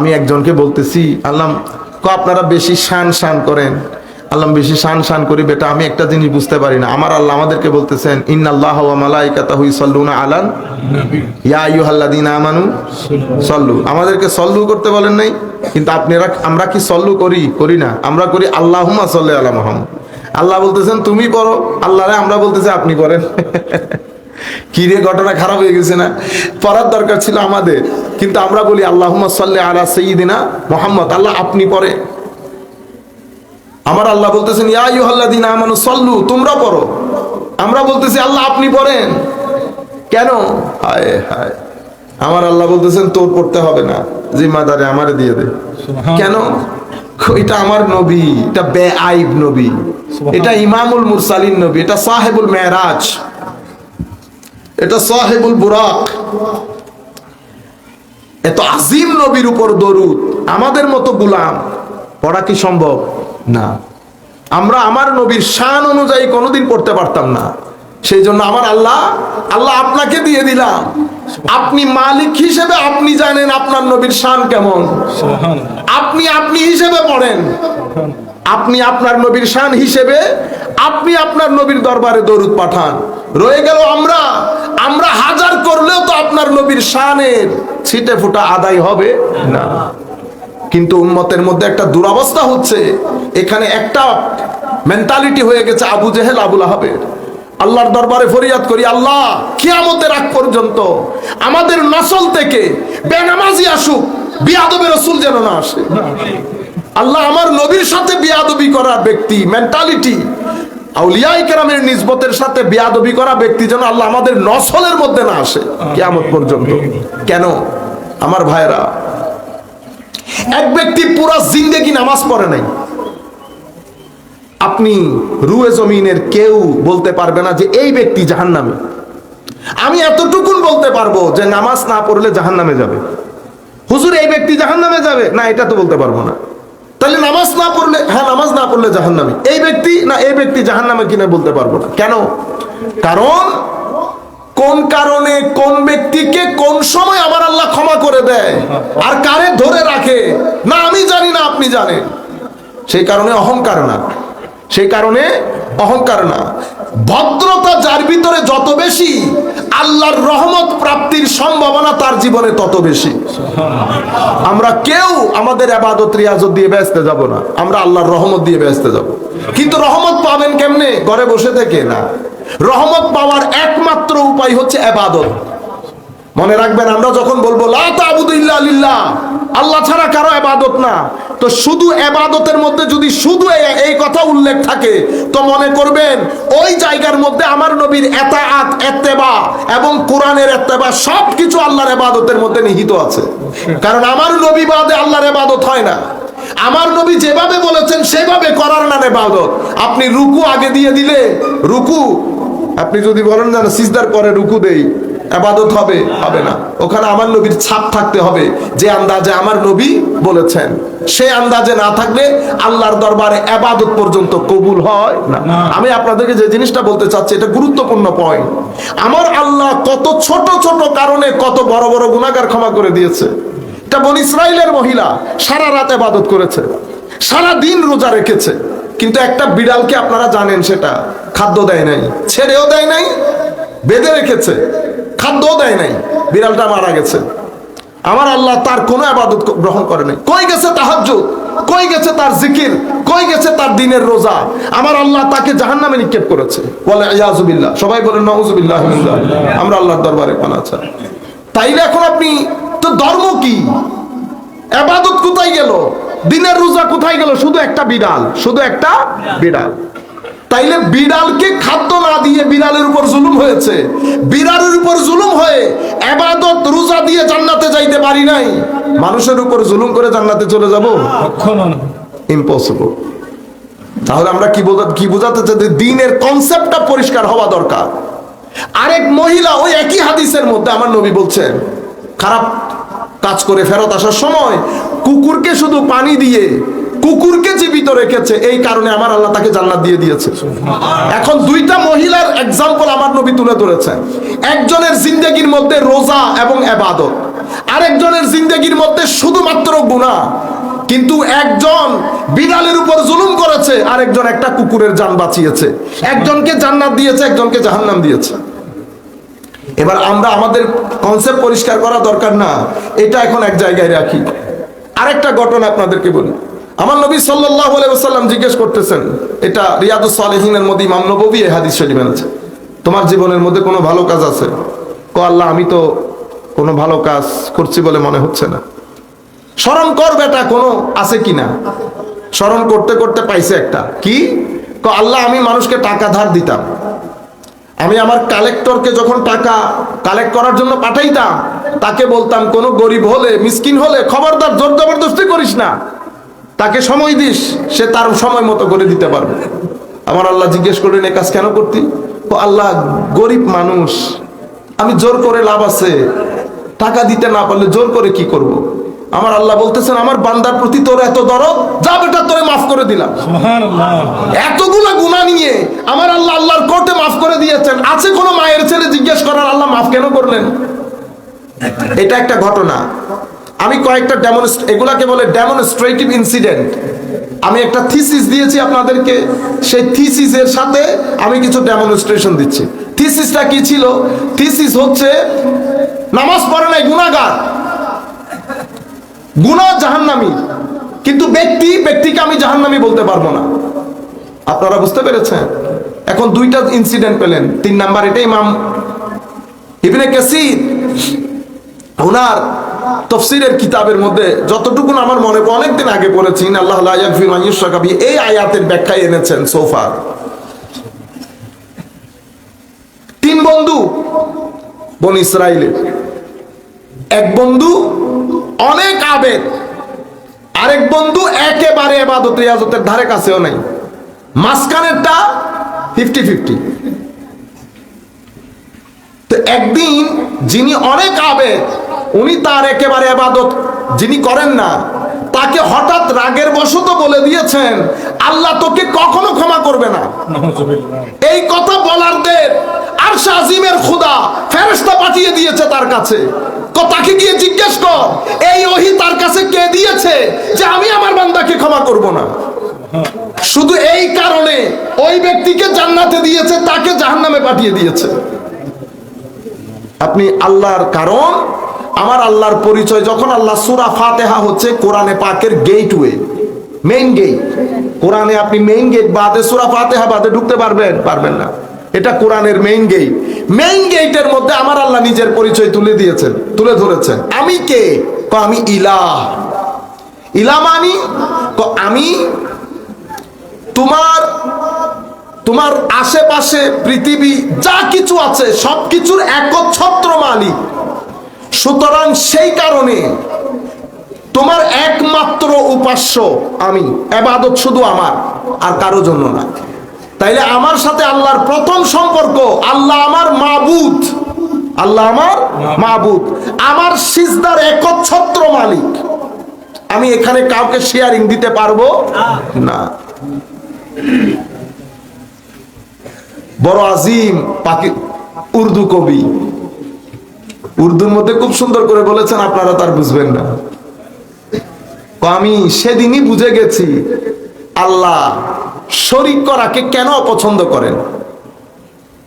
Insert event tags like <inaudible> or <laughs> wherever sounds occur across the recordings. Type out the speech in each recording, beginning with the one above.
আমি একজনকে বলতেছি আল্লাহ ক আপনারা বেশি শান শান করেন। আল্লাহ বেশি শান শান করি, বেটা, আমি একটা জিনিস বুঝতে পারি না। আমার আল্লাহ আমাদেরকে বলতেছেন, ইন্নাল্লাহ মালাইকাতাহু ইসাল্লুনা আলান ইয়া আইয়ুহাল্লাযীনা আমানু, সল্লু। আমাদেরকে সল্লু করতে বলেন নাই, কিন্তু আপনারা, আমরা কি সল্লু করি? করি না। আমরা করি, আল্লাহুম্মা সাল্লি আলা আল্লাহ বলতেছেন, তুমি পড়ো আল্লাহরে আমরা বলতেছি, আপনি করেন। <laughs> কি রে ঘটনা খারাপ হয়ে গেছে না? পড়ার দরকার ছিল আমাদের কিন্তু আমরা বলি আল্লাহ সাল্লি আলা সঈদিনা মোহাম্মদ। আল্লাহ আপনি পড়ে। আমার আল্লাহ বলতেছেন ইয়া ইউহাল্লাদিনা আমানু সল্লু তোমরা পড়ো। আমরা বলতেছি আল্লাহ আপনি পড়েন। কেন? হায় হায়। আমার আল্লাহ বলতেছেন তোর পড়তে হবে না জিম্মাদারে আমারে দিয়ে দে। কেন? এটা আমার নবী এটা বেআইব নবী। এটা ইমামুল মুরসালিন নবী এটা সাহেবুল মেহরাজ এটা সাহেবুল বুরাক। এত আজিম নবীর উপর দরুদ, আমাদের মতো গুলাম, পড়া কি সম্ভব? না। আমরা আমার নবীর শান অনুযায়ী কোনোদিন পড়তে পারতাম না। সেই জন্য আমার আল্লাহ আল্লাহ আপনাকে দিয়ে দিলাম। আপনি মালিক হিসেবে আপনি জানেন আপনার নবীর শান কেমন। আপনি আপনি হিসেবে পড়েন। আপনি আপনার নবীর শান হিসেবে আপনি আপনার নবীর দরবারে দরুদ পাঠান। রয়ে গেল আমরা। আমরা হাজার করলেও তো আপনার নবীর শানের ছিটে ফুটা আদায় হবে না। কিন্তু উম্মতের মধ্যে একটা দুরবস্থা হচ্ছে। এখানে একটা মেন্টালিটি হয়ে গেছে আবু জেহেল, আবুল আহাবের। আল্লাহর দরবারে ফরিয়াদ করি, আল্লাহ, কিয়ামতের আগ পর্যন্ত আমাদের নসল থেকে বেনামাজি আসুক, বিয়াদবের রসুল যেন না আসে। আল্লাহ আমার নবীর সাথে বিয়াদবি করা ব্যক্তি মেন্টালিটি আউলিয়াই কেরামের নিজবতের সাথে বিয়াদবি করা ব্যক্তি যেন আল্লাহ আমাদের নসলের মধ্যে না আসে। কিয়ামত পর্যন্ত। কেন? আমার ভাইরা এক ব্যক্তি পুরো জিন্দেগি নামাজ পড়ে নাই। আপনি রুয়ে জমিনের কেউ বলতে পারবে না যে এই ব্যক্তি জাহান্নামে। আমি এতটুকুন বলতে পারব যে নামাজ না পড়লে জাহান্নামে যাবে। হুজুর, এই ব্যক্তি জাহান্নামে যাবে? না, এটা তো বলতে পারব না। তাহলে নামাজ না পড়লে হ্যাঁ নামাজ না পড়লে জাহান নামে এই ব্যক্তি না এই ব্যক্তি জাহান নামে কিনা বলতে পারব না। কেন? কারণ কোন কারণে কোন ব্যক্তিকে কোন সময় আবার আল্লাহ ক্ষমা করে দেয় আর কারে ধরে রাখে, না আমি জানি, না আপনি জানেন। সেই কারণে অহংকার না। সেই কারণে অহংকার না। ভদ্রতা যার ভিতরে যত বেশি, আল্লাহর রহমত প্রাপ্তির সম্ভাবনা তার জীবনে তত বেশি। আমরা কেউ আমাদের আবাদত, রিয়াজত দিয়ে ব্যস্ত যাব না। আমরা আল্লাহর রহমত দিয়ে ব্যস্ত যাব। কিন্তু রহমত পাবেন কেমনে? ঘরে বসে থেকে না। রহমত পাওয়ার একমাত্র উপায় হচ্ছে আবাদত। মনে রাখবেন, আমরা যখন বলব, লা তাবুদুল্লাহ লিল্লাহ আল্লাহ ছাড়া কারও আবাদত না। তো শুধু এবাদতের মধ্যে যদি শুধু এই- কথা উল্লেখ থাকে, তো মনে করবেন, ওই জায়গার মধ্যে আমার নবীর এতাআত, এত্তেবা এবং কোরআনের এত্তেবা সব কিছু আল্লাহর এবাদতের মধ্যে নিহিত আছে। কারণ আমার নবী বাদে আল্লাহর এবাদত হয় না। আমার নবী যেভাবে বলেছেন, সেভাবে করার নামে বাদত আপনি রুকু আগে দিয়ে দিলে, রুকু, আপনি যদি বলেন না, সিজদার পরে রুকু দেই। আবাদত হবে হবে না। ওখানে আমার নবীর ছাপ থাকতে হবে যে আন্দাজে আমার নবী বলেছেন। সে আন্দাজে না থাকলে আল্লাহর দরবারে আবাদত পর্যন্ত কবুল হয় না। আমি আপনাদেরকে যে জিনিসটা বলতে চাচ্ছি এটা গুরুত্বপূর্ণ পয়েন্ট আমার আল্লাহ কত ছোট ছোট কারণে কত বড় বড় গুণাগার ক্ষমা করে দিয়েছে। এটা বন ইসরায়েলের মহিলা সারা রাত আবাদত করেছে সারা দিন রোজা রেখেছে। কিন্তু একটা বিড়ালকে আপনারা জানেন সেটা? খাদ্য দেয় নাই ছেড়েও দেয় নাই বেঁধে রেখেছে। খাদ্যও দেয় নাই। বিড়ালটা মারা গেছে। আমার আল্লাহ তার কোনো আবাদত গ্রহণ করে নাই। কই গেছে তাহাজ্জুদ? কই গেছে তার জিকির? কই গেছে তার দিনের রোজা? আমার আল্লাহ তাকে জাহান্নামে নিক্ষেপ করেছে। বলে ইয়াজুবিল্লাহ সবাই বলে নওজুবিল্লাহ আমরা আল্লাহর দরবারে পানা চাই তাইলে এখন আপনি, তো ধর্ম কি? আবাদত কোথায় গেল? দিনের রোজা কোথায় গেল? শুধু একটা বিড়াল, শুধু একটা বিড়াল। তাইলে বিড়ালকে খাদ্য না দিয়ে বিড়ালের উপর জুলুম হয়েছে। বিড়ালের উপর জুলুম হয়ে আবাদত রোজা দিয়ে জান্নাতে যাইতে পারি নাই। মানুষের উপর জুলুম করে জান্নাতে চলে যাব? ইম্পসিবল তাহলে আমরা কি বোঝা কি বোঝাতে চাই দিনের কনসেপ্টটা পরিষ্কার হওয়া দরকার? আরেক মহিলা ওই একই হাদিসের মধ্যে আমার নবী বলছেন খারাপ কাজ করে ফেরত আসার সময় কুকুরকে শুধু পানি দিয়ে কুকুরকে জীবিত রেখেছে, এই কারণে আমার আল্লাহ তাকে জান্নাত দিয়ে দিয়েছে। এখন দুইটা মহিলার এক্সাম্পল আমার নবী তুলে ধরেছেন একজনের জিন্দগির মধ্যে রোজা এবং এবাদত, আরেকজনের জিন্দগির মধ্যে শুধুমাত্র গুনাহ। কিন্তু একজন বিড়ালের উপর জুলুম করেছে, আরেকজন একটা কুকুরের জান বাঁচিয়েছে। একজনকে জান্নাত দিয়েছে, একজনকে জাহান্নাম দিয়েছে। এবার আমরা আমাদের কনসেপ্ট পরিষ্কার করা দরকার না, এটা এখন এক জায়গায় রাখি। আরেকটা ঘটনা আপনাদেরকে বলি। আমার নবী আলাইহি জিজ্ঞেস করতেছেন, এটা রিয়াদুস মধ্যে ইমাম নববী এই হাদিস শরীফ এনেছে তোমার জীবনের মধ্যে কোনো ভালো কাজ আছে? ক আল্লাহ, আমি তো কোনো ভালো কাজ করছি বলে মনে হচ্ছে না। স্মরণ কর বেটা, কোনো আছে কিনা স্মরণ করতে করতে পাইছে একটা। কি? ক আল্লাহ, আমি মানুষকে টাকা ধার দিতাম। আমি আমার কালেক্টরকে যখন টাকা কালেক্ট করার জন্য পাঠাইতাম, তাকে বলতাম, কোনো গরিব হলে, মিসকিন হলে খবরদার, জোর জবরদস্তি করিস না। তাকে সময় দিস সে তার সময় মতো করে দিতে পারবে। আমার আল্লাহ জিজ্ঞেস করলেন এ কাজ কেন করতি? ও আল্লাহ গরিব মানুষ আমি জোর করে লাভ আছে। টাকা দিতে না পারলে জোর করে কি করব। আমার আল্লাহ বলতেছেন আমার বান্দার প্রতি তোর এত দরদ যা বেটা তোরে মাফ করে দিলাম। এতগুলো গুণা নিয়ে আমার আল্লাহ আল্লাহর কোর্টে মাফ করে দিয়েছেন। আছে কোনো মায়ের ছেলে জিজ্ঞেস করার আল্লাহ মাফ কেন করলেন? এটা একটা ঘটনা। আমি কয়েকটা ডেমনস্ট এগুলাকে বলে ডেমনস্ট্রেটিভ ইনসিডেন্ট আমি একটা থিসিস দিয়েছি আপনাদেরকে। সেই থিসিসের সাথে আমি কিছু ডেমনস্ট্রেশন দিচ্ছি। থিসিসটা কি ছিল? থিসিস হচ্ছে, নামাজ পড়ে নাই গুণাগার গুণা জাহান্নামি। কিন্তু ব্যক্তি, ব্যক্তিকে আমি জাহান্নামি বলতে পারব না। আপনারা বুঝতে পেরেছেন? এখন দুইটা ইনসিডেন্ট পেলেন। তিন নাম্বার এটাই ইমাম ইবনে কাসির। ওনার তফসিরের কিতাবের মধ্যে যতটুকু আমার মনে অনেকদিন আগে পড়েছি আল্লাহ এই আয়াতের ব্যাখ্যায় এনেছেন সোফা তিন বন্ধু বন ইসরায়েলের এক বন্ধু অনেক আবেদ, আরেক বন্ধু একেবারে এবাদত রিয়াজতের ধারে কাছেও নাই। মাঝখানেরটা ফিফটি ফিফটি তো একদিন যিনি অনেক আবেদ উনি তার একেবারে আবাদত যিনি করেন না তাকে হঠাৎ রাগের বশত বলে দিয়েছেন আল্লাহ তোকে কখনো ক্ষমা করবে না। এই কথা বলার দের আর আজিমের খুদা ফেরেশতা পাঠিয়ে দিয়েছে তার কাছে। তাকে গিয়ে জিজ্ঞেস কর এই ওহি তার কাছে কে দিয়েছে যে আমি আমার বান্দাকে ক্ষমা করব না? শুধু এই কারণে ওই ব্যক্তিকে জান্নাতে দিয়েছে তাকে জাহান্নামে পাঠিয়ে দিয়েছে। আপনি আল্লাহর কারণ আমার আল্লাহর পরিচয়, যখন আল্লাহ সুরা ফাতেহা হচ্ছে, কোরআনে পাকের গেটওয়ে মেইন গেট কোরআনে আপনি মেইন গেট বাদে, সুরা ফাতেহা বাদে ঢুকতে পারবেন? পারবেন না। এটা কোরআনের মেইন গেট মেইন গেটের মধ্যে আমার আল্লাহ নিজের পরিচয় তুলে দিয়েছেন, তুলে ধরেছেন। আমি কে? ক আমি ইলাহ। ইলা মানি ক আমি তোমার তোমার আশেপাশে পৃথিবী, যা কিছু আছে, সবকিছুর একচ্ছত্র মালিক। সুতরাং সেই কারণে তোমার একমাত্র উপাস্য আমি, এবাদত শুধু আমার, আর কারও জন্য না। তাইলে আমার সাথে আল্লাহর প্রথম সম্পর্ক, আল্লাহ আমার মাবুদ। আল্লাহ আমার মাবুদ। আমার সিজদার একচ্ছত্র মালিক। আমি এখানে কাউকে শেয়ারিং দিতে পারব? না। বড় আজিম পাকি উর্দু কবি। উর্দুর মধ্যে খুব সুন্দর করে বলেছেন, আপনারা তার বুঝবেন না। আমি সেদিনই বুঝে গেছি, আল্লাহ শরিক করাকে কেন অপছন্দ করেন?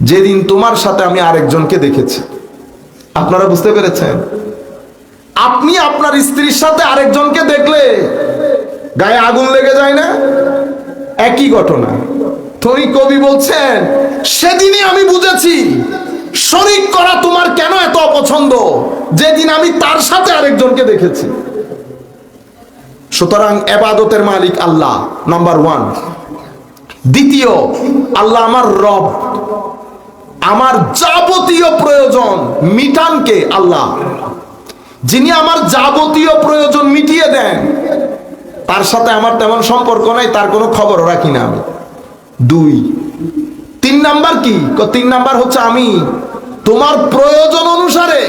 যেদিন তোমার সাথে আমি আরেকজনকে দেখেছি। আপনারা বুঝতে পেরেছেন? আপনি আপনার স্ত্রীর সাথে আরেকজনকে দেখলে গায়ে আগুন লেগে যায় না? একই ঘটনা। তুমি কবি বলছেন, সেদিনই আমি বুঝেছি শরিক করা তোমার কেন এত অপছন্দ? যেদিন আমি তার সাথে আরেকজনকে দেখেছি। সুতরাং এবাদতের মালিক আল্লাহ নাম্বার ওয়ান দ্বিতীয়, আল্লাহ আমার রব, আমার যাবতীয় প্রয়োজন মিটানকে আল্লাহ। যিনি আমার যাবতীয় প্রয়োজন মিটিয়ে দেন, তার সাথে আমার তেমন সম্পর্ক নাই, তার কোনো খবর রাখি না আমি। দুই তিন নাম্বার কি? তিন নাম্বার হচ্ছে আমি। তোমার প্রয়োজন অনুসারে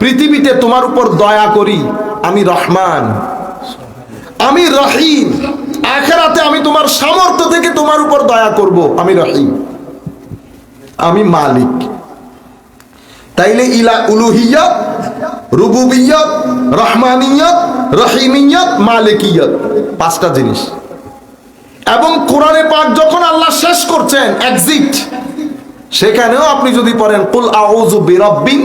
পৃথিবীতে তোমার উপর দয়া করি, আমি রহমান। আমি রহিম। আখেরাতে আমি তোমার সামর্থ্য থেকে তোমার উপর দয়া করব, আমি রহিম। আমি মালিক। তাইলে ইলা উলুহিয়ত, রুবুবিয়ত, রহমানিয়ত, রহিমিয়ত, মালিকিয়ত। পাঁচটা জিনিস। এবং কোরআনে পাক যখন আল্লাহ শেষ করছেন এক্সিট সেখানেও আপনি যদি পড়েন, কুল আউযু বিরাব্বিন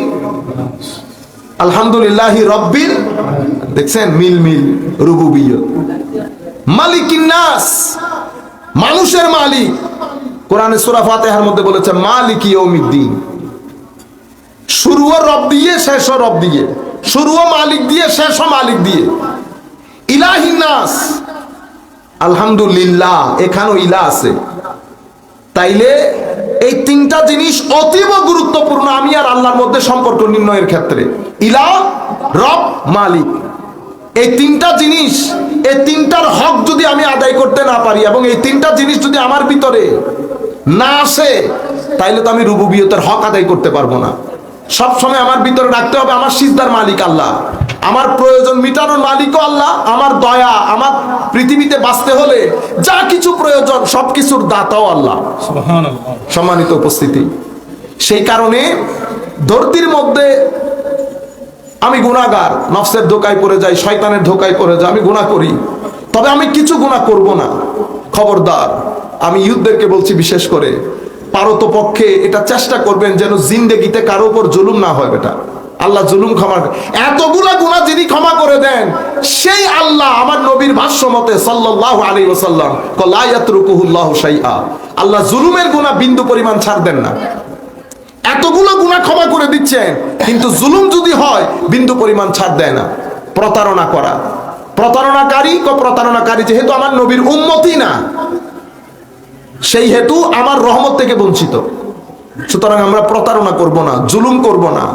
আলহামদুলিল্লাহি রব্বিল দেখছেন, মিল মিল, রুবুবিয়ত। মালিকিন নাস, মানুষের মালিক। কোরআনে সূরা ফাতিহার মধ্যে বলেছে, মালিক ইয়াউমিদ্দিন শুরুও রব দিয়ে, শেষও রব দিয়ে। শুরুও মালিক দিয়ে, শেষও মালিক দিয়ে। ইলাহিন নাস আলহামদুলিল্লাহ, এখানেও ইলা আছে। তাইলে এই তিনটা জিনিস অতীব গুরুত্বপূর্ণ, আমি আর আল্লাহর মধ্যে সম্পর্ক নির্ণয়ের ক্ষেত্রে। ইলা, রব, মালিক। এই তিনটা জিনিস, এই তিনটার হক যদি আমি আদায় করতে না পারি এবং এই তিনটা জিনিস যদি আমার ভিতরে না আসে, তাইলে তো আমি রুবুবিয়তের হক আদায় করতে পারব না। সবসময় আমার ভিতরে রাখতে হবে আমার সিজদার মালিক আল্লাহ। আমার প্রয়োজন মিটানোর মালিকও আল্লাহ আমার দয়া আমার পৃথিবীতে বাঁচতে হলে যা কিছু প্রয়োজন সবকিছুর দাতাও আল্লাহ। সম্মানিত উপস্থিতি সেই কারণে ধরতির মধ্যে আমি গুণাগার নফসের ধোকায় পড়ে যাই শয়তানের ধোকায় পড়ে যাই আমি গুণা করি তবে আমি কিছু গুণা করব না। খবরদার আমি ইউথদেরকে বলছি বিশেষ করে পারত পক্ষে এটা চেষ্টা করবেন যেন জিন্দেগিতে কারও উপর জুলুম না হয় বেটা। আল্লাহ জুলুম ক্ষমা এতগুলা গুণা যিনি ক্ষমা করে দেন, সেই আল্লাহ আমার নবীর ভাষ্য মতে সাল্লাল্লাহু আলাইহি ওয়াসাল্লাম কলা ইয়াতরুকুহুল্লাহু শাইআ। আল্লাহ জুলুমের গুণা বিন্দু পরিমাণ ছাড় দেন না। এতগুলো গুণা ক্ষমা করে দিচ্ছেন, কিন্তু জুলুম যদি হয়, বিন্দু পরিমাণ ছাড় দেয় না। প্রতারণা করা। প্রতারণাকারী ক প্রতারণাকারী, যেহেতু আমার নবীর উন্মতি না, সেই হেতু আমার রহমত থেকে বঞ্চিত। সুতরাং আমরা প্রতারণা করব না, জুলুম করব না।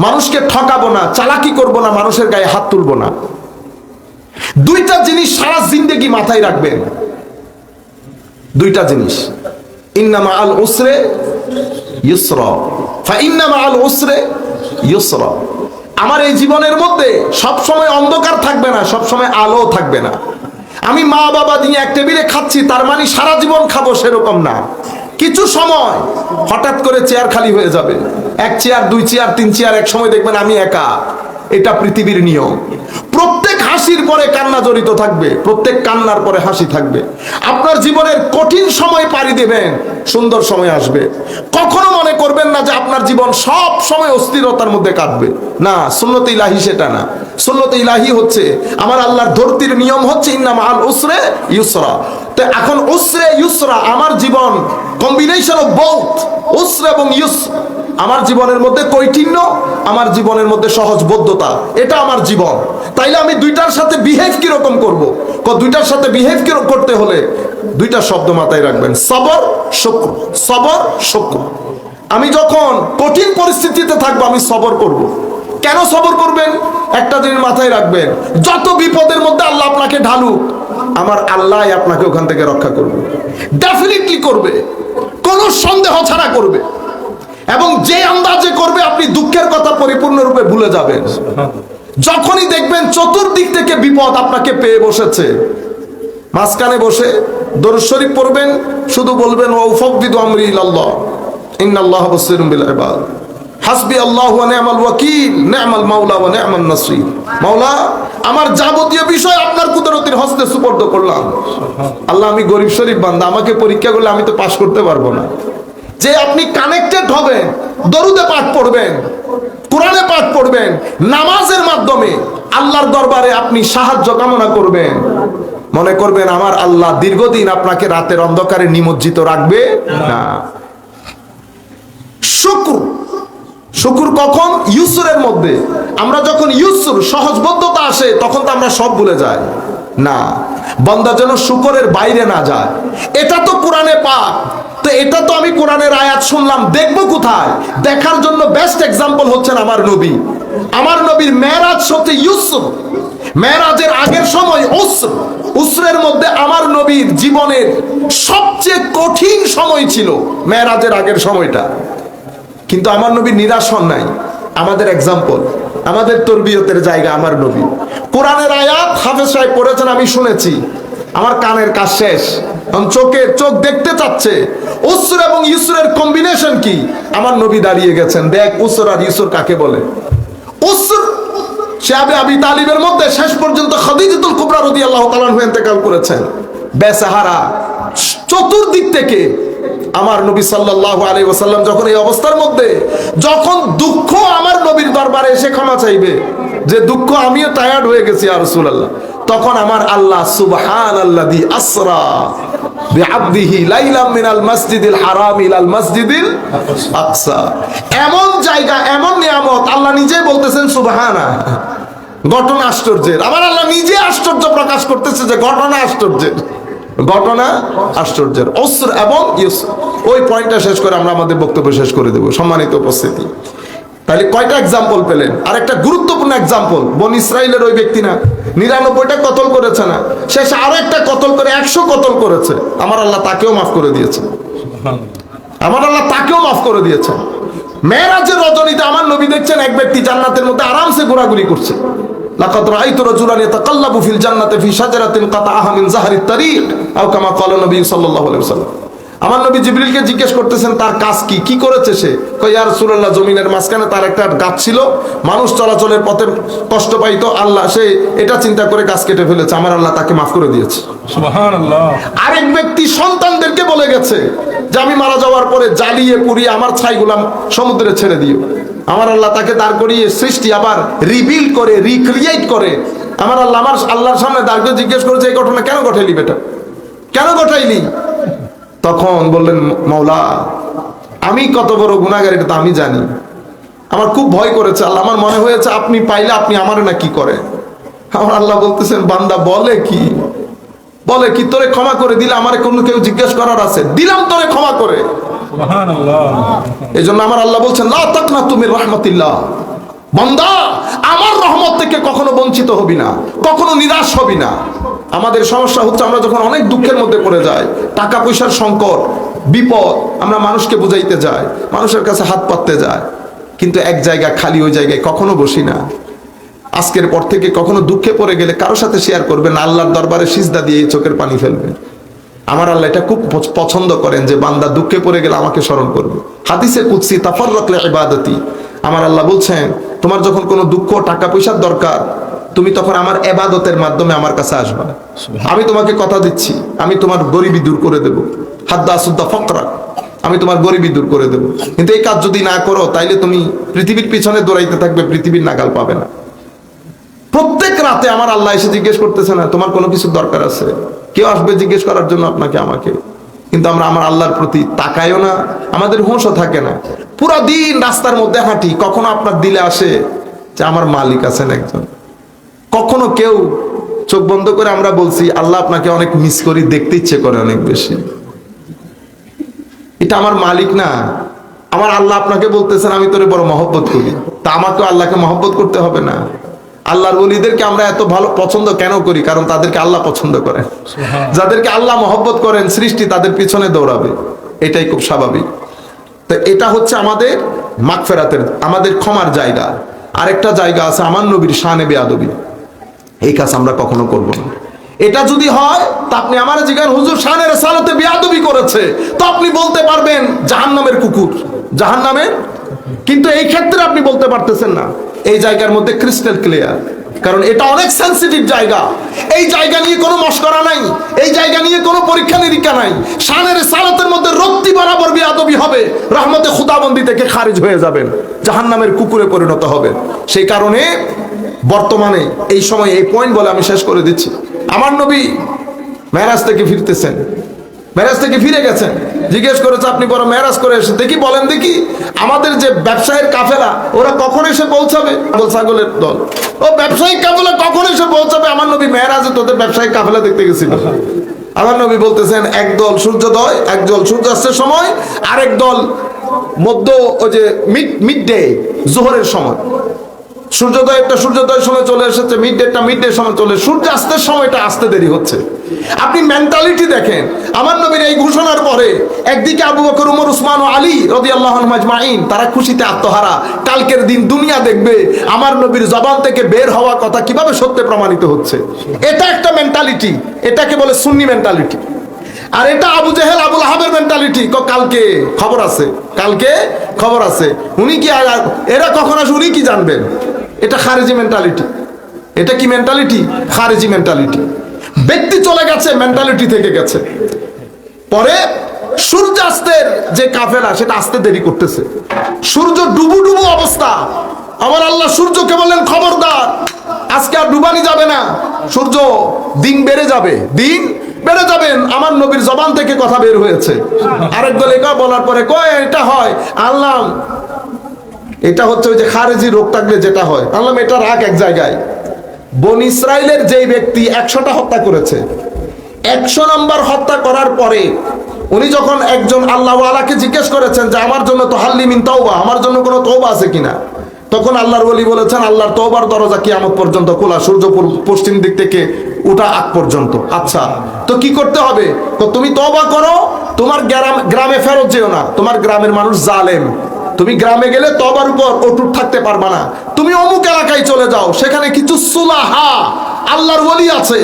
মানুষকে ঠকাবো না, চালাকি করব না, মানুষের গায়ে হাত তুলব না। দুইটা জিনিস সারা জিন্দেগি মাথায় রাখবেন। দুইটা জিনিস। ইন্নামা আল উসরে ইউসরা। ফাইন্নামা আল উসরে ইউসরা। আমার এই জীবনের মধ্যে সব সময় অন্ধকার থাকবে না সব সময় আলো থাকবে না। আমি মা বাবা দিয়ে এক টেবিলে খাচ্ছি, তার মানে সারা জীবন খাব সেরকম না। কিছু সময় হঠাৎ করে চেয়ার খালি হয়ে যাবে। এক চেয়ার, দুই চেয়ার, তিন চেয়ার, এক সময় দেখবেন আমি একা। এটা পৃথিবীর নিয়ম। প্রত্যেক হাসির পরে কান্না জড়িত থাকবে, প্রত্যেক কান্নার পরে হাসি থাকবে। আপনার জীবনের কঠিন সময় পাড়ি দেবেন, সুন্দর সময় আসবে। কখনো মনে করবেন না যে আপনার জীবন সব সময় অস্থিরতার মধ্যে কাটবে। না, সুন্নত ইলাহি সেটা না। সুন্নত ইলাহি হচ্ছে, আমার আল্লাহর ধরতির নিয়ম হচ্ছে ইন্নাম আল উসরে ইউসরা। তো এখন উসরে ইউসরা আমার জীবন কম্বিনেশন অফ বোথ উসরে এবং ইউস আমার জীবনের মধ্যে কৈঠিন্য, আমার জীবনের মধ্যে সহজবোধ্যতা। এটা আমার জীবন। তাইলে আমি দুইটার সাথে বিহেভ কীরকম করব? দুইটার সাথে বিহেভ কীরকম করতে হলে দুইটা শব্দ মাথায় রাখবেন। সবর শুক্র সবর শুক্র আমি যখন কঠিন পরিস্থিতিতে থাকব, আমি সবর করব। কেন সবর করবেন? একটা জিনিস মাথায় রাখবেন। যত বিপদের মধ্যে আল্লাহ আপনাকে ঢালুক, আমার আল্লাহ আপনাকে ওখান থেকে রক্ষা করবে। ডেফিনেটলি করবে। কোনো সন্দেহ ছাড়া করবে। এবং যে আন্দাজে করবে, আপনি দুঃখের কথা পরিপূর্ণরূপে ভুলে যাবেন। যখনই দেখবেন চতুর্দিক থেকে বিপদ আপনাকে পেয়ে বসেছে। মাঝখানে বসে শরীফ পড়বেন, শুধু বলবেন ওয়াউফাউদ্দিদু আমরি ইলাল্লাহ, ইন্নাল্লাহ বাসীরুম বিল ইবাদ। হাসবি আল্লাহ নি'মাল ওয়াকিল নি'মাল মাওলা ওয়া নি'মান নাসির। মাওলা, আমার যাবতীয় বিষয় আপনার কুদরতির হস্তে সুপর্দ করলাম। আল্লাহ, আমি গরিব শরীফ বান্দা, আমাকে পরীক্ষা করলে আমি তো পাশ করতে পারব না। যে আপনি কানেক্টেড হবেন, দরুদে পাঠ পড়বেন, কোরআনে পাঠ পড়বেন, নামাজের মাধ্যমে আল্লাহর দরবারে আপনি সাহায্য কামনা করবেন। মনে করবেন আমার আল্লাহ দীর্ঘদিন আপনাকে রাতের অন্ধকারে নিমজ্জিত রাখবে? না। শুক্র। শুকুর কখন? ইউসুরের মধ্যে। আমরা যখন ইউসুর সহজবদ্ধতা আসে, তখন তো আমরা সব ভুলে যাই। না। বন্দা যেন শুকরের বাইরে না যায়। এটা তো কোরআনে পাক। তো এটা তো আমি কোরআনের আয়াত শুনলাম, দেখব কোথায়? দেখার জন্য বেস্ট এক্সাম্পল হচ্ছেন আমার নবী। আমার নবীর মেরাজ সত্যি ইউসুফ। মেরাজের আগের সময় উসর। উসরের মধ্যে আমার নবীর জীবনের সবচেয়ে কঠিন সময় ছিল মেরাজের আগের সময়টা। কিন্তু আমার নবী নিরাশ হন নাই। আমাদের এক্সাম্পল আমাদের তরবিয়তের জায়গা আমার নবী। কোরআনের আয়াত হাফেজ সাহেব পড়েছেন, আমি শুনেছি। আমার কানের কাজ শেষ। এখন চোখে চোখ দেখতে চাচ্ছে। উসর এবং ইসুরের কম্বিনেশন কি? আমার নবী দাঁড়িয়ে গেছেন। দেখ, উসর আর ইসুর কাকে বলে? উসর সে আবি তালিবের মধ্যে শেষ পর্যন্ত খদিজাতুল কুবরা রাদিয়াল্লাহু তাআলা হয়ে ইন্তেকাল করেছেন। বেসাহারা চতুর্দিক থেকে আমার নবী সাল্লাল্লাহু আলাইহি ওয়াসাল্লাম যখন এই অবস্থার মধ্যে, যখন দুঃখ আমার নবীর দরবারে এসে ক্ষমা চাইবে, যে দুঃখ আমিও টায়ার্ড হয়ে গেছি আর রাসূলুল্লাহ। তখন আমার আল্লাহ সুবহান সুবহানাল্লাযী আসরা বিআবদিহি লাইলাম মিনাল মাসজিদিল হারাম ইলাল মাসজিদিল আকসা। এমন জায়গা, এমন নিয়ামত আল্লাহ নিজেই বলতেছেন, সুবহানা। ঘটনা আশ্চর্যের। আমার আল্লাহ নিজে আশ্চর্য প্রকাশ করতেছে যে ঘটনা আশ্চর্যের। ঘটনা আশ্চর্যের। অস্ত্র এবং ওই পয়েন্টটা শেষ করে আমরা আমাদের বক্তব্য শেষ করে দেব। সম্মানিত উপস্থিতি। তাহলে কয়টা এক্সাম্পল পেলেন? আর একটা গুরুত্বপূর্ণ এক্সাম্পল বন ইসরায়েলের ওই ব্যক্তি না, নিরানব্বইটা কতল করেছে না, শেষে আরও একটা কতল করে, একশো কতল করেছে। আমার আল্লাহ তাকেও মাফ করে দিয়েছে। আমার আল্লাহ তাকেও মাফ করে দিয়েছেন মেয়েরাজের রজনীতে আমার নবী দেখছেন এক ব্যক্তি জান্নাতের মধ্যে আরামসে ঘোরাঘুরি করছে। লাকাদ ফি শাজারাতিন কাতাআহা মিন যাহরিত তারিক, আও কামা নবী সাল্লাল্লাহু আলাইহি আমার নবী জিবরিলকে জিজ্ঞেস করতেছেন তার কাজ কি? কি করেছে সে? কই ইয়া রাসূলুল্লাহ জমিনের মাঝখানে তার একটা গাছ ছিল। মানুষ চলাচলের পথে কষ্ট পাইতো। আল্লাহ সে এটা চিন্তা করে গাছ কেটে ফেলেছে। আমার আল্লাহ তাকে মাফ করে দিয়েছে। সুবহানাল্লাহ। আরেক ব্যক্তি সন্তানদেরকে বলে গেছে যে আমি মারা যাওয়ার পরে জ্বালিয়ে পুড়িয়ে আমার ছাইগুলাম সমুদ্রে ছেড়ে দিও। আমার আল্লাহ তাকে দাঁড় করিয়ে সৃষ্টি আবার রিবিল করে রিক্রিয়েট করে। আমার আল্লাহ আমার আল্লাহর সামনে দাঁড় করে জিজ্ঞেস করেছে এই ঘটনা কেন ঘটাইলি বেটা? কেন ঘটাইলি? তখন বললেন মৌলা আমি কত বড় গুণাগার এটা তো আমি জানি। আমার খুব ভয় করেছে। আল্লাহ আমার মনে হয়েছে আপনি পাইলে আপনি আমার না কি করে। আমার আল্লাহ বলতেছেন বান্দা বলে কি? বলে কি তোরে ক্ষমা করে দিলে আমার কোনো কেউ জিজ্ঞেস করার আছে? দিলাম তোরে ক্ষমা করে। এই জন্য আমার আল্লাহ বলছেন লা তাকনা তুমি রহমতিল্লাহ। বান্দা আমার রহমত থেকে কখনো বঞ্চিত হবি না কখনো নিরাশ হবি না। আমাদের সমস্যা হচ্ছে আমরা যখন অনেক দুঃখের মধ্যে পড়ে যাই, টাকা পয়সার সংকট, বিপদ, আমরা মানুষকে বুঝাইতে যাই, মানুষের কাছে হাত পাততে যায় কিন্তু এক জায়গা খালি, ওই জায়গায় কখনো বসি না। আজকের পর থেকে কখনো দুঃখে পড়ে গেলে কারোর সাথে শেয়ার করবেন আল্লাহর দরবারে সিজদা দিয়ে চোখের পানি ফেলবেন। আমার আল্লাহ এটা খুব পছ- পছন্দ করেন যে বান্দা দুঃখে পড়ে গেলে আমাকে স্মরণ করবে। হাদিসে কুৎসি তাফর রাখলে ইবাদতি। আমার আল্লাহ বলছেন, তোমার যখন কোনো দুঃখ, টাকা, পয়সার দরকার তুমি তখন আমার এবাদতের মাধ্যমে আমার কাছে আসবা। আমি তোমাকে কথা দিচ্ছি আমি তোমার গরিবি দূর করে দেব। হাদ্দা সুদ্দা ফকরা আমি তোমার গরিবি দূর করে দেব। কিন্তু এই কাজ যদি না করো তাইলে তুমি পৃথিবীর পিছনে দৌড়াইতে থাকবে পৃথিবীর নাগাল পাবে না। প্রত্যেক রাতে আমার আল্লাহ এসে জিজ্ঞেস করতেছে না তোমার কোনো কিছু দরকার আছে? কেউ আসবে জিজ্ঞেস করার জন্য আপনাকে আমাকে। কিন্তু আমরা আমার আল্লাহর প্রতি তাকায়ও না আমাদের হুঁশও থাকে না। পুরো দিন রাস্তার মধ্যে হাঁটি কখনো আপনার দিলে আসে যে আমার মালিক আছেন একজন। কখনো কেউ চোখ বন্ধ করে আমরা বলছি আল্লাহ আপনাকে অনেক মিস করি দেখতে ইচ্ছে করে অনেক বেশি। এটা আমার মালিক না। আমার আল্লাহ আপনাকে বলতেছেন আমি তোরে বড় মহব্বত করি। তা আমাকেও আল্লাহকে মহব্বত করতে হবে না। আল্লাহর বলিদেরকে আমরা এত ভালো পছন্দ কেন করি? কারণ তাদেরকে আল্লাহ পছন্দ করেন। যাদেরকে আল্লাহ মহব্বত করেন সৃষ্টি তাদের পিছনে দৌড়াবে। এটাই খুব স্বাভাবিক। তো এটা হচ্ছে আমাদের মাগফেরাতের আমাদের ক্ষমার জায়গা। আরেকটা জায়গা আছে আমার নবীর শানে বেয়াদবি। এই কাজ আমরা কখনো করব না। এটা যদি হয়, তা আপনি আমার জিজ্ঞান হুজুর শানের সালতে বেয়াদবি করেছে। তো আপনি বলতে পারবেন, জাহান্নামের কুকুর। জাহান্নামের কিন্তু এই ক্ষেত্রে আপনি বলতে পারতেছেন না। এই জায়গার মধ্যে ক্রিস্টাল ক্লিয়ার কারণ এটা অনেক সেন্সিটিভ জায়গা। এই জায়গা নিয়ে কোনো মস্করা নাই। এই জায়গা নিয়ে কোনো পরীক্ষা নিরীক্ষা নাই। শানের সালাতের মধ্যে রক্তি বরাবর বিয়াদবি হবে। রহমতে খুদাবন্দি থেকে খারিজ হয়ে যাবেন। জাহান্নামের কুকুরে পরিণত হবেন সেই কারণে বর্তমানে এই সময় এই পয়েন্ট বলে আমি শেষ করে দিচ্ছি। আমার নবী মেরাজ থেকে ফিরতেছেন। মেরাজ থেকে ফিরে গেছেন। জিজ্ঞেস করেছে, আপনি বড় মেরাজ করে এসে দেখি, বলেন দেখি, আমাদের যে ব্যবসায়ের কাফেলা, ওরা কখন এসে পৌঁছাবে? ছাগল ছাগলের দল। ও ব্যবসায়িক কাফেলা কখন এসে পৌঁছাবে? আমার নবী মেরাজে তোদের ব্যবসায়িক কাফেলা দেখতে গেছিল। আমার নবী বলতেছেন একদল সূর্যোদয় একদল সূর্যাস্তের সময়, আরেক দল মধ্য, ওই যে মিড মিড ডে জোহরের সময়। সূর্যোদয় সূর্যোদয়ের সময় চলে এসেছে মিড ডেটা মিড ডে সময় চলে সূর্যাস্তের সময়টা আসতে দেরি হচ্ছে। আপনি মেন্টালিটি দেখেন। আমার নবীর এই ঘোষণার পরে একদিকে আবু বকর, উমর, উসমান ও আলী আল্লাহ মাজমাইন তারা খুশিতে আত্মহারা। কালকের দিন দুনিয়া দেখবে, আমার নবীর জবান থেকে বের হওয়া কথা কীভাবে সত্যে প্রমাণিত হচ্ছে। এটা একটা মেন্টালিটি এটাকে বলে সুন্নি মেন্টালিটি আর এটা আবু জেহেল আবুল আহাবের মেন্টালিটি কালকে খবর আছে। কালকে খবর আছে। উনি কি আর- এরা কখন আসে, উনি কি জানবেন? এটা খারেজি মেন্টালিটি এটা কি মেন্টালিটি খারেজি মেন্টালিটি ব্যক্তি চলে গেছে মেন্টালিটি থেকে গেছে। পরে সূর্যাস্তের যে কাফেলা, সেটা আসতে দেরি করতেছে। সূর্য ডুবু ডুবু অবস্থা। আমার আল্লাহ সূর্যকে বললেন, খবরদার, আজকে আর ডুবানি যাবে না। সূর্য দিন বেড়ে যাবে, দিন বেড়ে যাবেন আমার নবীর জবান থেকে কথা বের হয়েছে। আরেক দল একা বলার পরে কয়, এটা হয়, আল্লাহ এটা হচ্ছে ওই যে খারেজি রোগ থাকলে যেটা হয়। আল্লাহ এটা রাখ এক জায়গায়। বন ইসরায়েলের যেই ব্যক্তি একশোটা হত্যা করেছে, একশো নম্বর হত্যা করার পরে উনি যখন একজন আল্লাহওয়ালাকে জিজ্ঞেস করেছেন যে, আমার জন্য তো হাল্লি মিন তওবা, আমার জন্য কোনো তওবা আছে কিনা? তখন আল্লাহর ওলি বলেছেন, আল্লাহর তওবার দরজা কি কিয়ামত পর্যন্ত খোলা, সূর্য পশ্চিম দিক থেকে উঠা আগ পর্যন্ত। আচ্ছা তো কি করতে হবে? তো তুমি তওবা করো, তোমার গ্রাম, গ্রামে ফেরত যেও না, তোমার গ্রামের মানুষ জালেম। তুমি গ্রামে গেলে তবার উপর অটুট থাকতে পারবা না। তুমি অমুক এলাকায় চলে যাও, সেখানে কিছু সুলাহা আল্লাহর ওলি আছে।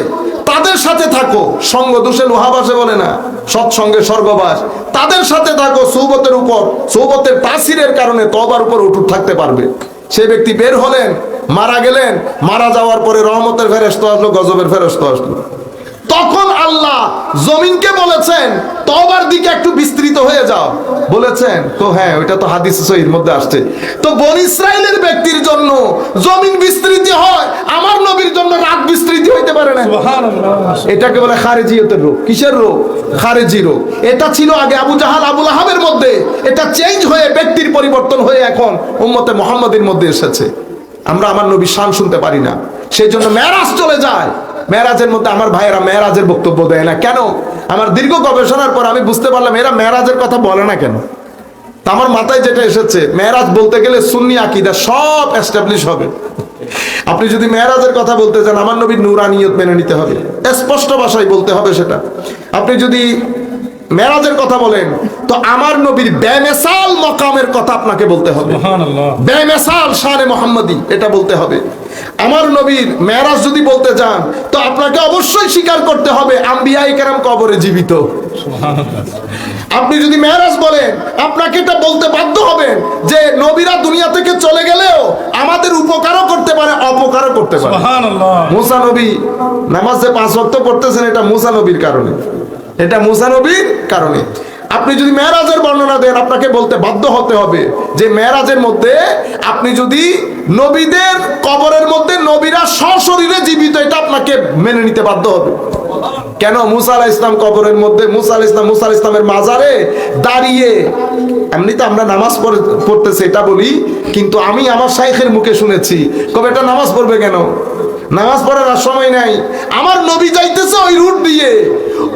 তাদের সাথে থাকো, সঙ্গ দোষে লোহাবাসে বলে না, সৎসঙ্গে স্বর্গবাস তাদের সাথে থাকো সৌবতের উপর সৌবতের তাসিরের কারণে তবার উপর অটুট থাকতে পারবে। সে ব্যক্তি বের হলেন, মারা গেলেন, মারা যাওয়ার পরে রহমতের ফেরস্ত আসলো, গজবের ফেরস্ত আসলো। তখন আল্লাহ জমিনকে বলেছেন তবার দিকে একটু বিস্তৃত হয়ে যাও। বলেছেন তো হ্যাঁ ওইটা তো হাদিস সহির মধ্যে আসছে। তো বন ইসরায়েলের ব্যক্তির জন্য জমিন বিস্তৃতি হয় আমার নবীর জন্য রাত বিস্তৃতি হইতে পারে না। সুবহানাল্লাহ। এটাকে বলে খারেজিয়তের রোগ কিসের রোগ খারেজি রোগ এটা ছিল আগে আবু জাহাল আবুল আহাবের মধ্যে। এটা চেঞ্জ হয়ে ব্যক্তির পরিবর্তন হয়ে এখন উম্মতে মোহাম্মদের মধ্যে এসেছে। আমরা আমার নবী শান শুনতে পারি না। সেই জন্য মেরাজ চলে যায়। মেরাজের মধ্যে আমার ভাইয়েরা মেরাজের বক্তব্য দেয় না। কেন? আমার দীর্ঘ গবেষণার পর আমি বুঝতে পারলাম এরা মেরাজের কথা বলে না কেন? তা আমার মাথায় যেটা এসেছে মেরাজ বলতে গেলে সুন্নি আকিদা সব এস্টাবলিশ হবে। আপনি যদি মেরাজের কথা বলতে চান আমার নবীর নুরানিয়ত মেনে নিতে হবে। স্পষ্ট ভাষায় বলতে হবে সেটা। আপনি যদি মেরাজের কথা বলেন তো আমার নবীর বেমেসাল মকামের কথা আপনাকে বলতে হবে। বেমেসাল শানে মোহাম্মদী এটা বলতে হবে। আমার নবীর মেরাজ যদি বলতে চান তো আপনাকে অবশ্যই স্বীকার করতে হবে আম্বিয়াই কেরাম কবরে জীবিত। আপনি যদি মেহরাজ বলেন আপনাকে এটা বলতে বাধ্য হবেন যে নবীরা দুনিয়া থেকে চলে গেলেও আমাদের উপকারও করতে পারে অপকারও করতে পারে। মুসা নবী নামাজ পাঁচ ওয়াক্ত পড়তেছেন এটা মুসা নবীর কারণে। এটা মুসা নবীর কারণে। আপনি যদি মেয়েরাজের বর্ণনা দেন আপনাকে বলতে বাধ্য হতে হবে যে মেয়েরাজের মধ্যে আপনি যদি নবীদের কবরের মধ্যে নবীরা সশরীরে জীবিত, এটা আপনাকে মেনে নিতে বাধ্য হবে। কেন মুসা আলাহ ইসলাম কবরের মধ্যে, মুসা আলাহ ইসলাম মুসা আলাহ ইসলামের মাজারে দাঁড়িয়ে, এমনিতে আমরা নামাজ পড়ে, পড়তেছি, এটা বলি, কিন্তু আমি আমার শাইখের মুখে শুনেছি, কবে এটা নামাজ পড়বে কেন? নামাজ পড়ার আর সময় নাই। আমার নবী যাইতেছে ওই রুট দিয়ে।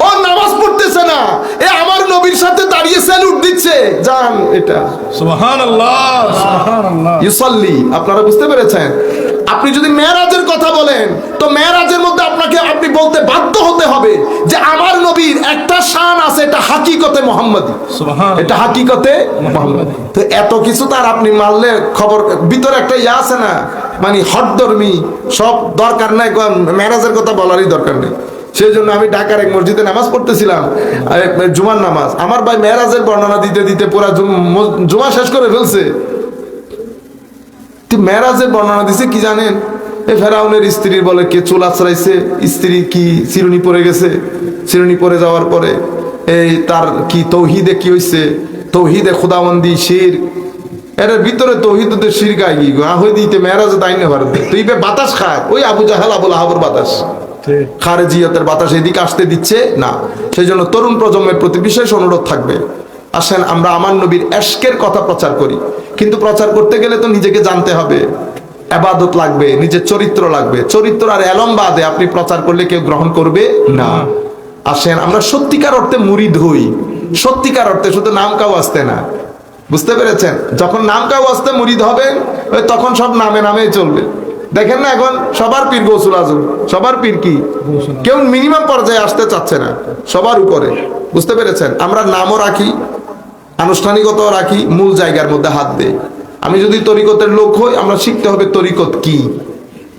ও নামাজ পড়তেছে না। এ আমার নবীর সাথে দাঁড়িয়ে স্যালুট দিচ্ছে। জান এটা। সুবহানাল্লাহ। সুবহানাল্লাহ। ইউসাল্লি আপনারা বুঝতে পেরেছেন? আপনি যদি মেয়েরাজের কথা বলেন তো মেয়েরাজের মধ্যে আপনাকে আপনি বলতে বাধ্য হতে হবে যে আমার নবীর একটা শান আছে এটা হাকিকতে মোহাম্মদী। এটা হাকিকতে মোহাম্মদ। তো এত কিছু তার আপনি মারলে খবর ভিতরে একটা ইয়ে আছে না? মানে হটধর্মী সব দরকার নাই ম্যারাজের কথা বলারই দরকার নেই। সেই জন্য আমি ঢাকার এক মসজিদে নামাজ পড়তেছিলাম জুমার নামাজ। আমার ভাই মেরাজের বর্ণনা দিতে দিতে পুরা জুম- শেষ করে ফেলছে। তুই মেরাজের বর্ণনা দিছে কি জানেন? এ ফেরাউনের স্ত্রীর বলে, কে চুল আছড়াইছে? স্ত্রী কি চিরুনি পরে গেছে? চিরুনি পরে যাওয়ার পরে, এই তার কি তৌহিদে কি হইছে? তৌহিদে খুদাবন্দি, শির। এর ভিতরে তৌহিদে শির গাই গি? হই দিতে মেরাজ দাইনে ভারতে তুই বে বাতাস খা। ওই আবু জাহাল আবুল আহাবুর বাতাস। খারেজিয়তের বাতাস এদিকে আসতে দিচ্ছে? না। সেই জন্য তরুণ প্রজন্মের প্রতি বিশেষ অনুরোধ থাকবে। আসেন আমরা আমার নবীর এশকের কথা প্রচার করি। কিন্তু প্রচার করতে গেলে তো নিজেকে জানতে হবে। আবাদত লাগবে নিজের চরিত্র লাগবে। চরিত্র আর এলম বাদে আপনি প্রচার করলে কেউ গ্রহণ করবে না। আসেন আমরা সত্যিকার অর্থে মুরিদ হই। সত্যিকার অর্থে শুধু নাম কাউ আসতে না। বুঝতে পেরেছেন? যখন নাম কাউ আসতে মুরিদ হবে, ওই তখন সব নামে নামে চলবে। দেখেন না এখন, সবার পীর গৌসুল আজম, সবার পীর কি? কেউ মিনিমাম পর্যায়ে আসতে চাচ্ছে না, সবার উপরে। বুঝতে পেরেছেন? আমরা নামও রাখি, আনুষ্ঠানিকতাও রাখি, মূল জায়গার মধ্যে হাত দেই। আমি যদি তরিকতের লোক হই, আমরা শিখতে হবে তরিকত কি?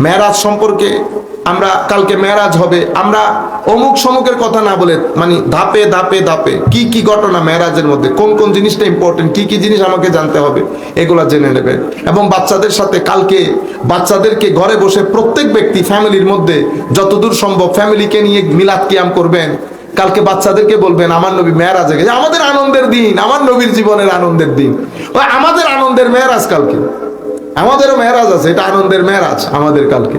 মেরাজ সম্পর্কে আমরা, কালকে মেরাজ হবে, আমরা অমুক সমুকের কথা না বলে মানে ধাপে ধাপে ধাপে, কি কি ঘটনা মেরাজের মধ্যে, কোন কোন জিনিসটা ইম্পর্টেন্ট কি কি জিনিস আমাকে জানতে হবে, এগুলা জেনে নেবেন এবং বাচ্চাদের সাথে কালকে বাচ্চাদেরকে ঘরে বসে প্রত্যেক ব্যক্তি ফ্যামিলির মধ্যে যতদূর সম্ভব ফ্যামিলিকে নিয়ে মিলাদ কিয়াম করবেন। কালকে বাচ্চাদেরকে বলবেন, আমার নবী মেয়েরাজে গেছে আমাদের আনন্দের দিন, আমার নবীর জীবনের আনন্দের দিন। আমাদের আনন্দের মেয়েরাজ কালকে। আমাদেরও মেহরাজ আছে এটা আনন্দের মেহরাজ আমাদের কালকে।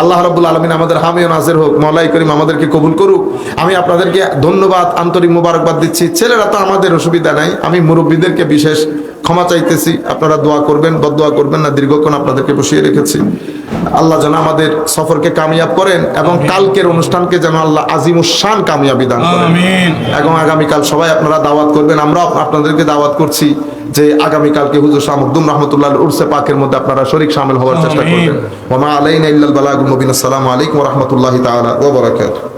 আল্লাহ রাব্বুল আলমিন আমাদের হামিও নাজের হোক মলাই করিম আমাদেরকে কবুল করুক। আমি আপনাদেরকে ধন্যবাদ আন্তরিক মোবারকবাদ দিচ্ছি। ছেলেরা তো আমাদের অসুবিধা নাই আমি মুরব্বীদেরকে বিশেষ ক্ষমা চাইতেছি। আপনারা দোয়া করবেন বদোয়া করবেন না দীর্ঘক্ষণ আপনাদেরকে বসিয়ে রেখেছি। আল্লাহ যেন আমাদের সফরকে কামিয়াব করেন এবং কালকের অনুষ্ঠানকে যেন আল্লাহ আজিমুসান কামিয়াবি দান করেন। এবং আগামীকাল সবাই আপনারা দাওয়াত করবেন আমরাও আপনাদেরকে দাওয়াত করছি। যে আগামীকালকে হুজুর শাহ মকদুম রহমতুল্লাহ উর্সে পাকের মধ্যে আপনারা শরিক সামিল হওয়ার চেষ্টা। করবেন। ওমা আলাইনা ইল্লাল বালাগুল মুবিন। আসসালামু আলাইকুম রহমতুল্লাহ তালা তাআলা ওয়া বারাকাতুহু।